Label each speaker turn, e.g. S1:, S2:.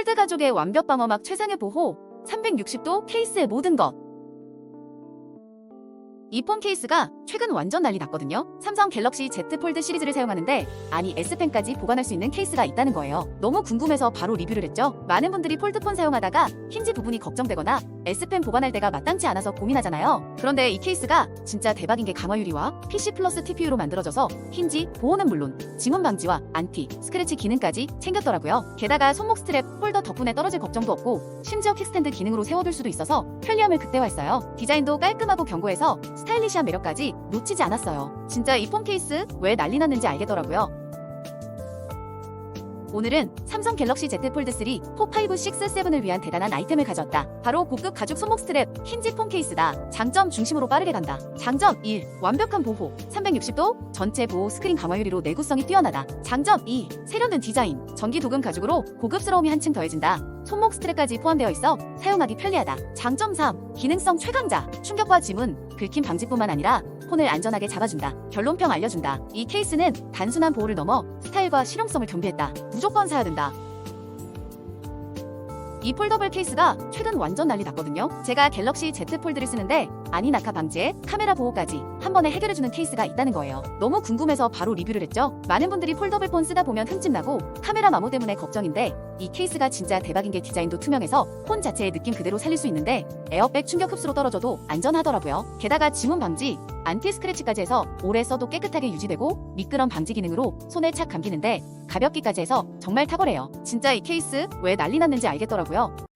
S1: 폴드 가족의 완벽 방어막 최상의 보호, 360도 케이스의 모든 것. 이 폰 케이스가 최근 완전 난리 났거든요. 삼성 갤럭시 Z 폴드 시리즈를 사용하는데 아니 S펜까지 보관할 수 있는 케이스가 있다는 거예요. 너무 궁금해서 바로 리뷰를 했죠. 많은 분들이 폴드폰 사용하다가 힌지 부분이 걱정되거나 S펜 보관할 때가 마땅치 않아서 고민하잖아요. 그런데 이 케이스가 진짜 대박인 게 강화 유리와 PC 플러스 TPU로 만들어져서 힌지 보호는 물론 지문 방지와 안티, 스크래치 기능까지 챙겼더라고요. 게다가 손목 스트랩, 폴더 덕분에 떨어질 걱정도 없고 심지어 킥스탠드 기능으로 세워둘 수도 있어서 편리함을 극대화했어요. 디자인도 깔끔하고 견고해서 스타일리시한 매력까지 놓치지 않았어요. 진짜 이 폰 케이스 왜 난리 났는지 알겠더라고요. 오늘은 삼성 갤럭시 Z 폴드 3, 4, 5, 6, 7을 위한 대단한 아이템을 가져왔다. 바로 고급 가죽 손목 스트랩 힌지 폰 케이스다. 장점 중심으로 빠르게 간다. 장점 1. 완벽한 보호. 360도 전체 보호 스크린 강화 유리로 내구성이 뛰어나다. 장점 2. 세련된 디자인. 전기 도금 가죽으로 고급스러움이 한층 더해진다. 손목 스트랩까지 포함되어 있어 사용하기 편리하다. 장점 3. 기능성 최강자. 충격과 지문, 긁힘 방지뿐만 아니라 폰을 안전하게 잡아준다. 결론평 알려준다. 이 케이스는 단순한 보호를 넘어 스타일과 실용성을 겸비했다. 무조건 사야 된다. 이 폴더블 케이스가 최근 완전 난리 났거든요. 제가 갤럭시 Z 폴드를 쓰는데 아니나카 방지에 카메라 보호까지 한 번에 해결해주는 케이스가 있다는 거예요. 너무 궁금해서 바로 리뷰를 했죠. 많은 분들이 폴더블 폰 쓰다 보면 흠집 나고 카메라 마모 때문에 걱정인데 이 케이스가 진짜 대박인 게 디자인도 투명해서 폰 자체의 느낌 그대로 살릴 수 있는데 에어백 충격 흡수로 떨어져도 안전하더라고요. 게다가 지문 방지, 안티 스크래치까지 해서 오래 써도 깨끗하게 유지되고 미끄럼 방지 기능으로 손에 착 감기는데 가볍기까지 해서 정말 탁월해요. 진짜 이 케이스 왜 난리 났는지 알겠더라고요.